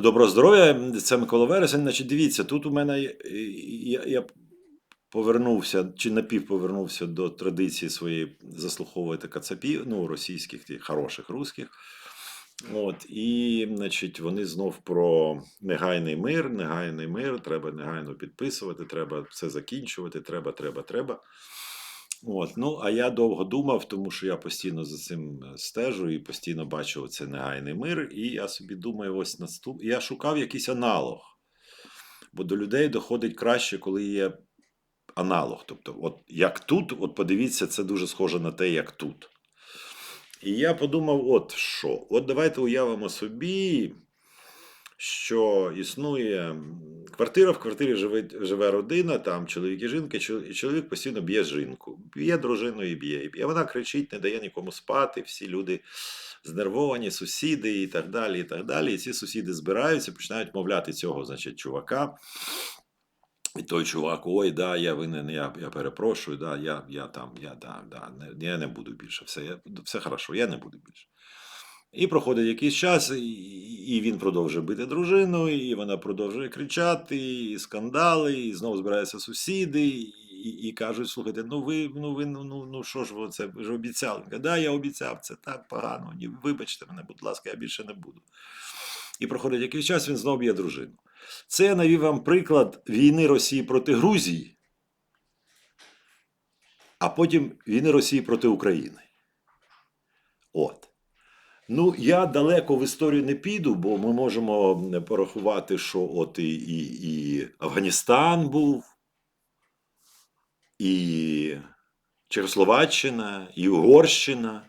Доброго здоров'я, це Микола Вересень. Значить, дивіться, тут у мене я, я повернувся чи напівповернувся до традиції своєї заслуховувати кацапів, ну, російських, тих хороших русських. От, і, значить, вони знов про негайний мир, негайний мир, треба негайно підписувати, треба все закінчувати, треба, треба, треба. От, ну, а я довго думав, тому що я постійно за цим е, стежу і постійно бачу цей негайний мир. І я собі думаю, ось наступ. Я шукав якийсь аналог. Бо до людей доходить краще, коли є аналог. Тобто, от як тут, от подивіться, це дуже схоже на те, як тут. І я подумав: от що? От давайте уявимо собі, що існує квартира, в квартирі живе, живе родина, там чоловік і жінка, і чоловік постійно б'є жінку, б'є дружину і б'є. І вона кричить, не дає нікому спати, всі люди знервовані, сусіди і так далі. І так далі. І ці сусіди збираються, починають мовляти цього, значить, чувака. І той чувак, ой, да, я винен, я, я перепрошую, да, я, я там, я, да, да, не, я не буду більше, все, я, все хорошо, я не буду більше. І проходить якийсь час, і, він продовжує бити дружину, і вона продовжує кричати, і скандали, і знову збираються сусіди, і, і кажуть: слухайте, ну ви, ну ви, ну, ну, ну що ж ви це, ви ж обіцяли. Каже, да, я обіцяв, це так погано. Ні, вибачте мене, будь ласка, я більше не буду. І проходить якийсь час, він знову б'є дружину. Це я навів вам приклад війни Росії проти Грузії, а потім війни Росії проти України. От. Ну, я далеко в історію не піду, бо ми можемо порахувати, що от і, і, і Афганістан був, і Чехословаччина, і Угорщина,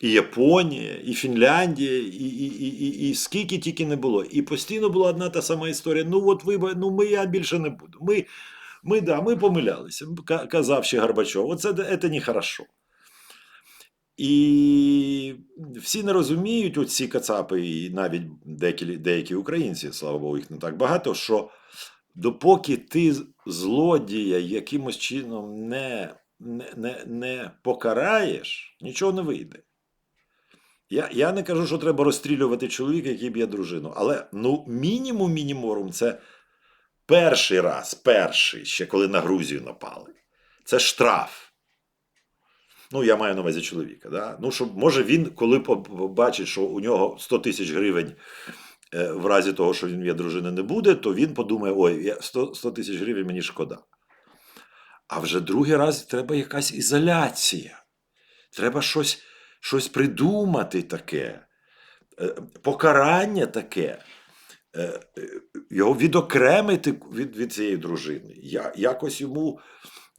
і Японія, і Фінляндія, і, і, і, і, і скільки тільки не було. І постійно була одна та сама історія. Ну, от ви, ну ми я більше не буду. Ми, ми, да, ми помилялися, ка- казав ще Горбачов. Оце це не хорошо. І всі не розуміють, оці кацапи, і навіть деякі, деякі українці, слава Богу, їх не так багато, що допоки ти злодія якимось чином не, не, не, не покараєш, нічого не вийде. Я, я не кажу, що треба розстрілювати чоловіка, який б'є дружину, але ну, мінімум мініморум це перший раз, перший, ще коли на Грузію напали. Це штраф. Ну, я маю на увазі чоловіка. Да? Ну, щоб, може, він, коли побачить, що у нього 100 тисяч гривень е, в разі того, що він є дружини, не буде, то він подумає: ой, 100, 100 тисяч гривень мені шкода. А вже другий раз треба якась ізоляція. Треба щось, щось придумати таке, е, покарання таке. е, Його відокремити від, від цієї дружини. Якось йому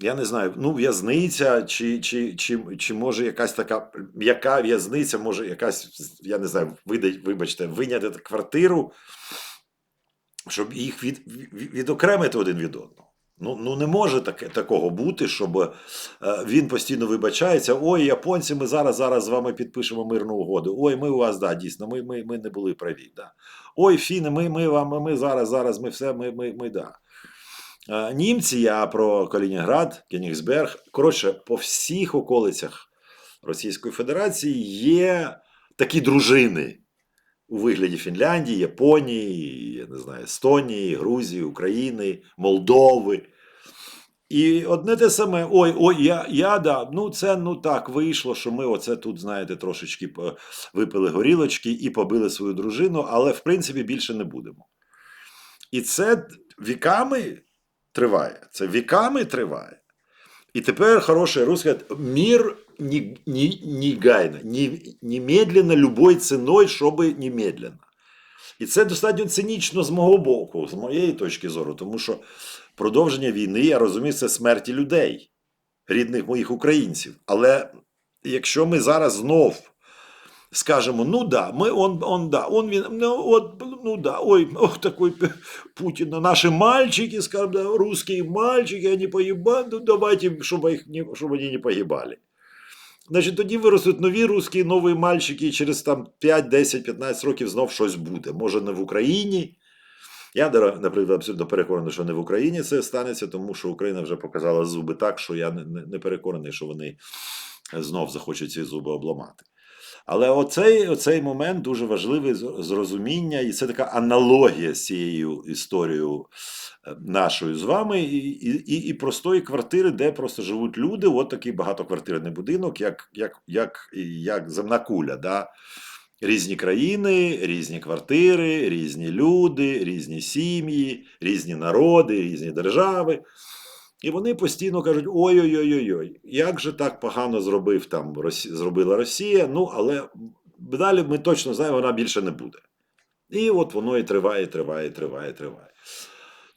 я не знаю, ну, в'язниця, чи, чи, чи, чи може якась така м'яка в'язниця, може якась, я не знаю, видать, вибачте, виняти квартиру, щоб їх від, відокремити один від одного. Ну, ну не може таке, такого бути, щоб е, він постійно вибачається. Ой, японці, ми зараз зараз з вами підпишемо мирну угоду. Ой, ми у вас, да, дійсно, ми, ми, ми не були праві. Да. Ой, фіни, ми, ми вам, ми зараз, зараз, ми все, ми, ми, ми да. Е, Німці, я про Калінінград, Кенігсберг. Коротше, по всіх околицях Російської Федерації є такі дружини у вигляді Фінляндії, Японії, я не знаю, Естонії, Грузії, України, Молдови. І одне те саме, ой, ой, я, я да, ну це ну так вийшло, що ми оце тут, знаєте, трошечки випили горілочки і побили свою дружину, але в принципі більше не будемо. І це віками триває. Це віками триває. І тепер хороший русский говорит, мир не, не, негайно, не, немедленно, любой ціною, щоб немедленно. І це достатньо цинічно з мого боку, з моєї точки зору, тому що продовження війни, я розумію, це смерті людей, рідних моїх українців. Але якщо ми зараз знов скажемо, ну да, мы, он, он, да, он, вин- ну, вот, ну да, ой, ох, такой П- Путин, ну, наши мальчики, скажем, да, русские мальчики, они погибают, ну давайте, чтобы, их не, чтобы они не погибали. Значить, тоді виростуть нові русські, нові мальчики, і через там 5, 10, 15 років знов щось буде. Може, не в Україні. Я, дара- наприклад, абсолютно переконаний, що не в Україні це станеться, тому що Україна вже показала зуби так, що я не, не, не переконаний, що вони знов захочуть ці зуби обламати. Але оцей, оцей момент дуже важливий зрозуміння, і це така аналогія з цією історією е, нашою з вами, і, і, і, простої квартири, де просто живуть люди. От такий багатоквартирний будинок, як, як, як, як земна куля. Да? Різні країни, різні квартири, різні люди, різні сім'ї, різні народи, різні держави. І вони постійно кажуть: ой-ой-ой-ой, як же так погано зробив там зробила Росія. Ну, але далі ми точно знаємо, вона більше не буде. І от воно і триває, триває, триває, триває.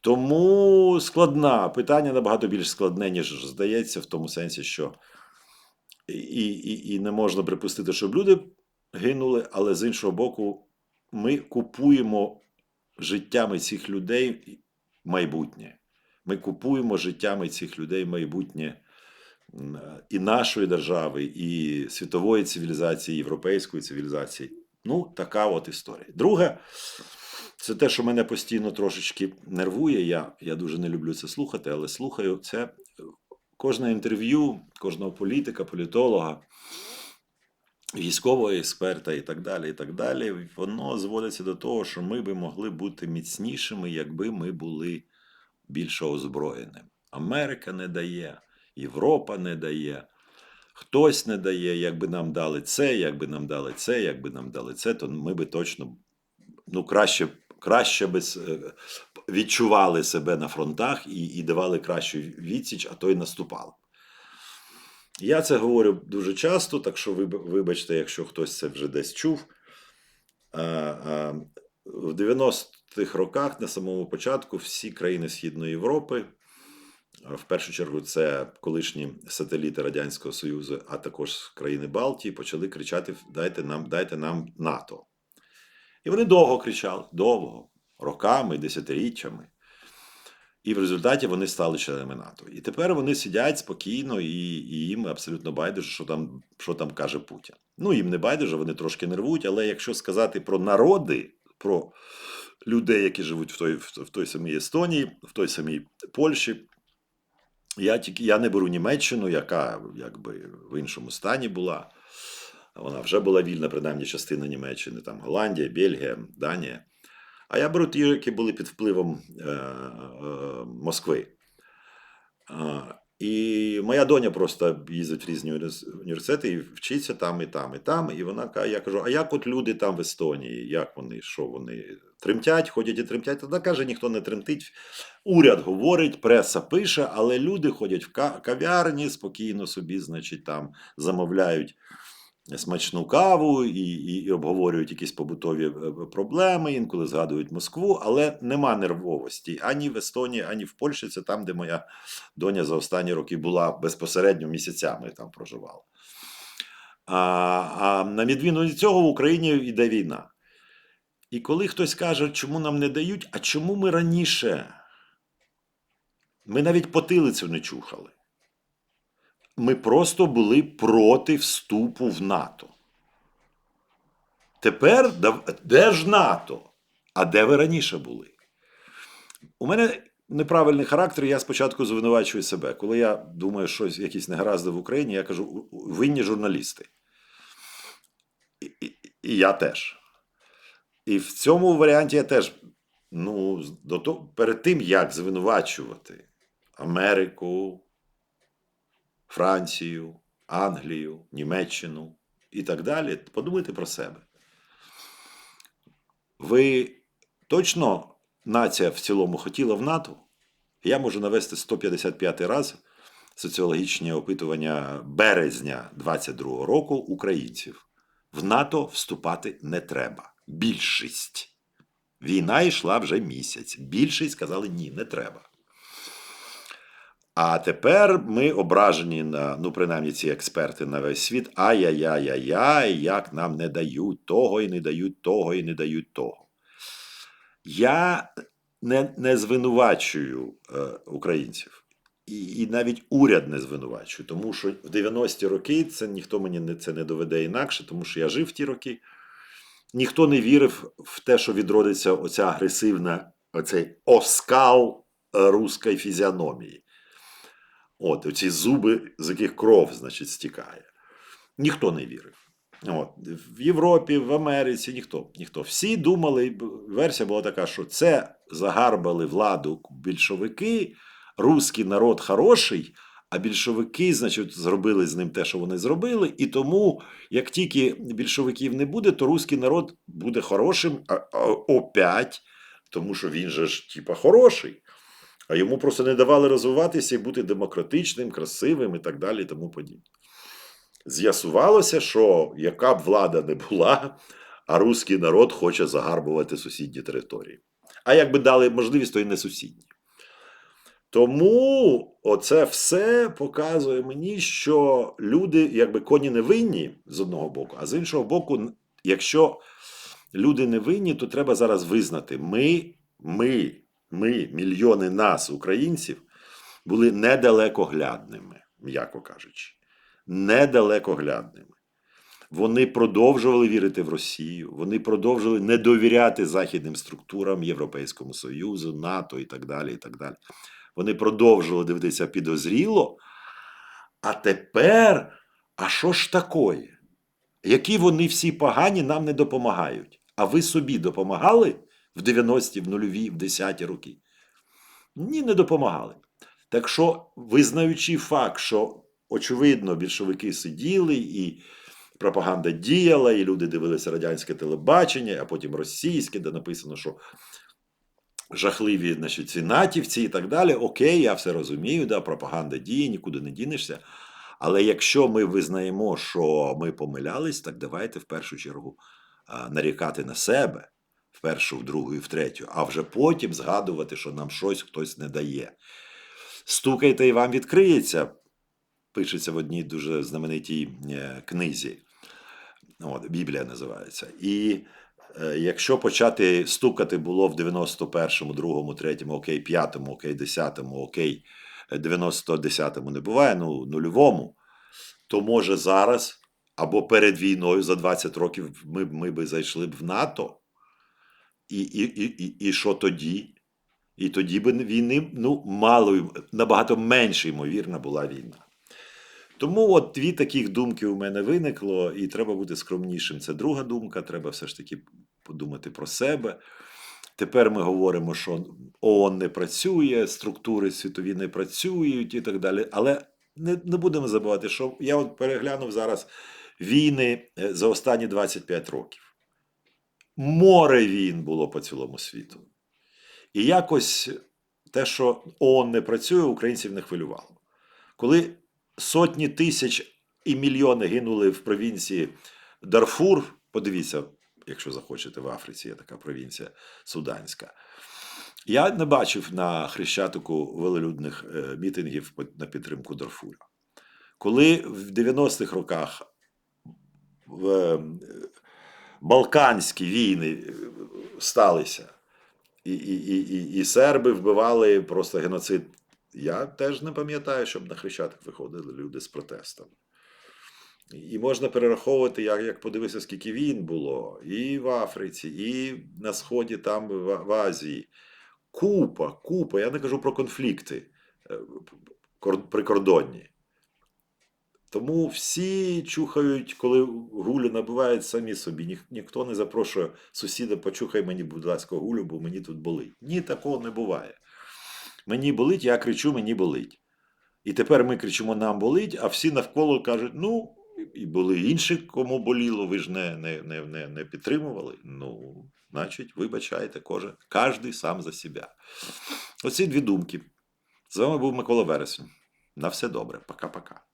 Тому складна питання набагато більш складне, ніж здається, в тому сенсі, що і, і, і не можна припустити, щоб люди гинули, але з іншого боку, ми купуємо життями цих людей майбутнє. Ми купуємо життями цих людей майбутнє і нашої держави, і світової цивілізації, європейської цивілізації. Ну, така от історія. Друге, це те, що мене постійно трошечки нервує. Я, я дуже не люблю це слухати, але слухаю це кожне інтерв'ю, кожного політика, політолога, військового експерта і так далі. і так далі. Воно зводиться до того, що ми би могли бути міцнішими, якби ми були більше озброєним. Америка не дає, Європа не дає, хтось не дає. Якби нам дали це, якби нам дали це, якби нам дали це, то ми би точно ну, краще, краще би е, відчували себе на фронтах і, і давали кращу відсіч, а то й наступали. Я це говорю дуже часто, так що виб- вибачте, якщо хтось це вже десь чув. В 90-х роках, на самому початку, всі країни Східної Європи, в першу чергу, це колишні сателіти Радянського Союзу, а також країни Балтії, почали кричати: Дайте нам, дайте нам НАТО. І вони довго кричали, довго, роками, десятиріччями. І в результаті вони стали членами НАТО. І тепер вони сидять спокійно, і, і їм абсолютно байдуже, що там, що там каже Путін. Ну, їм не байдуже, вони трошки нервують, але якщо сказати про народи, про людей, які живуть в той, в той самій Естонії, в той самій Польщі, я тільки я не беру Німеччину, яка якби в іншому стані була. Вона вже була вільна, принаймні частина Німеччини, там Голландія, Бельгія, Данія. А я беру ті, які були під впливом е, е, Москви. І моя доня просто їздить в різні університети і вчиться там, і там, і там. І вона каже: я кажу: а як от люди там в Естонії? Як вони, що вони тремтять, ходять і тремтять? Вона каже, ніхто не тремтить. Уряд говорить, преса пише, але люди ходять в кав'ярні, спокійно собі, значить, там замовляють смачну каву і, і, і обговорюють якісь побутові е, проблеми, інколи згадують Москву, але нема нервовості ані в Естонії, ані в Польщі. Це там, де моя доня за останні роки була безпосередньо місяцями там проживала. А, а на відміну від цього в Україні йде війна. І коли хтось каже, чому нам не дають, а чому ми раніше? Ми навіть потилицю не чухали. Ми просто були проти вступу в НАТО. Тепер де ж НАТО? А де ви раніше були? У мене неправильний характер, я спочатку звинувачую себе. Коли я думаю, що якісь негаразди в Україні, я кажу, «У- у- винні журналісти. І, і, і я теж. І в цьому варіанті я теж, ну, до того, перед тим, як звинувачувати Америку, Францію, Англію, Німеччину і так далі, подумайте про себе. Ви точно нація в цілому хотіла в НАТО? Я можу навести 155 раз соціологічні опитування березня 22 року українців. В НАТО вступати не треба. Більшість. Війна йшла вже місяць. Більшість сказали ні, не треба. А тепер ми ображені на, ну, принаймні, ці експерти на весь світ. Ай-яй-яй-яй-яй, як нам не дають того, і не дають того, і не дають того. Я не, не звинувачую е, українців. І, і навіть уряд не звинувачую, тому що в 90-ті роки це ніхто мені не, це не доведе інакше, тому що я жив в ті роки. Ніхто не вірив в те, що відродиться оця агресивна, оцей оскал е, руської фізіономії. От, оці зуби, з яких кров, значить, стікає. Ніхто не вірив. От, в Європі, в Америці ніхто. ніхто. Всі думали, версія була така, що це загарбали владу більшовики, руський народ хороший, а більшовики, значить, зробили з ним те, що вони зробили. І тому, як тільки більшовиків не буде, то руський народ буде хорошим опять, тому що він же ж типа хороший. А йому просто не давали розвиватися і бути демократичним, красивим і так далі, і тому подібне. З'ясувалося, що яка б влада не була, а руський народ хоче загарбувати сусідні території. А якби дали можливість, то і не сусідні. Тому оце все показує мені, що люди, якби коні не винні з одного боку, а з іншого боку, якщо люди не винні, то треба зараз визнати: ми, ми, ми, мільйони нас, українців, були недалекоглядними, м'яко кажучи, недалекоглядними. Вони продовжували вірити в Росію, вони продовжували не довіряти західним структурам Європейському Союзу, НАТО і так далі. і так далі. Вони продовжували дивитися підозріло. А тепер, а що ж такое? Які вони всі погані нам не допомагають? А ви собі допомагали в 90-ті, в нульові, в 10-ті роки? Ні, не допомагали. Так що, визнаючи факт, що очевидно більшовики сиділи і пропаганда діяла, і люди дивилися радянське телебачення, а потім російське, де написано, що жахливі значить, ці натівці і так далі. Окей, я все розумію, да, пропаганда діє, нікуди не дінешся. Але якщо ми визнаємо, що ми помилялись, так давайте в першу чергу нарікати на себе, першу, в другу і в третю, а вже потім згадувати, що нам щось хтось не дає. Стукайте і вам відкриється, пишеться в одній дуже знаменитій е, книзі. От, Біблія називається. І е, якщо почати стукати було в 91-му, 2-му, 3-му, окей, 5-му, окей, 10-му, окей, 90-10-му не буває, ну, нульовому, то може зараз або перед війною за 20 років ми, ми би зайшли б в НАТО. І, і, і, і, що тоді? І тоді б війни, ну, мало, набагато менше ймовірна була війна. Тому от дві таких думки у мене виникло, і треба бути скромнішим. Це друга думка. Треба все ж таки подумати про себе. Тепер ми говоримо, що ООН не працює, структури світові не працюють і так далі. Але не, не будемо забувати, що я от переглянув зараз війни е, за останні 25 років. Море війн було по цілому світу. І якось те, що ООН не працює, українців не хвилювало. Коли сотні тисяч і мільйони гинули в провінції Дарфур, подивіться, якщо захочете, в Африці є така провінція Суданська. Я не бачив на Хрещатику велолюдних е, мітингів на підтримку Дарфура. Коли в 90-х роках е, Балканські війни е, сталися, і, і, і, і, серби вбивали просто геноцид. Я теж не пам'ятаю, щоб на Хрещатик виходили люди з протестами. І можна перераховувати, як, як подивитися, скільки війн було і в Африці, і на Сході, там в, в Азії. Купа, купа. Я не кажу про конфлікти е, прикордонні. Тому всі чухають, коли гулю набивають самі собі. Ніх, ніхто не запрошує сусіда, почухай мені, будь ласка, гулю, бо мені тут болить. Ні, такого не буває. Мені болить, я кричу, мені болить. І тепер ми кричимо, нам болить, а всі навколо кажуть: ну, і були інші, кому боліло, ви ж не, не, не, не, не підтримували. Ну, значить, вибачайте, кожен, кожен сам за себе. Оці дві думки. З вами був Микола Вересень. На все добре. Пока-пока.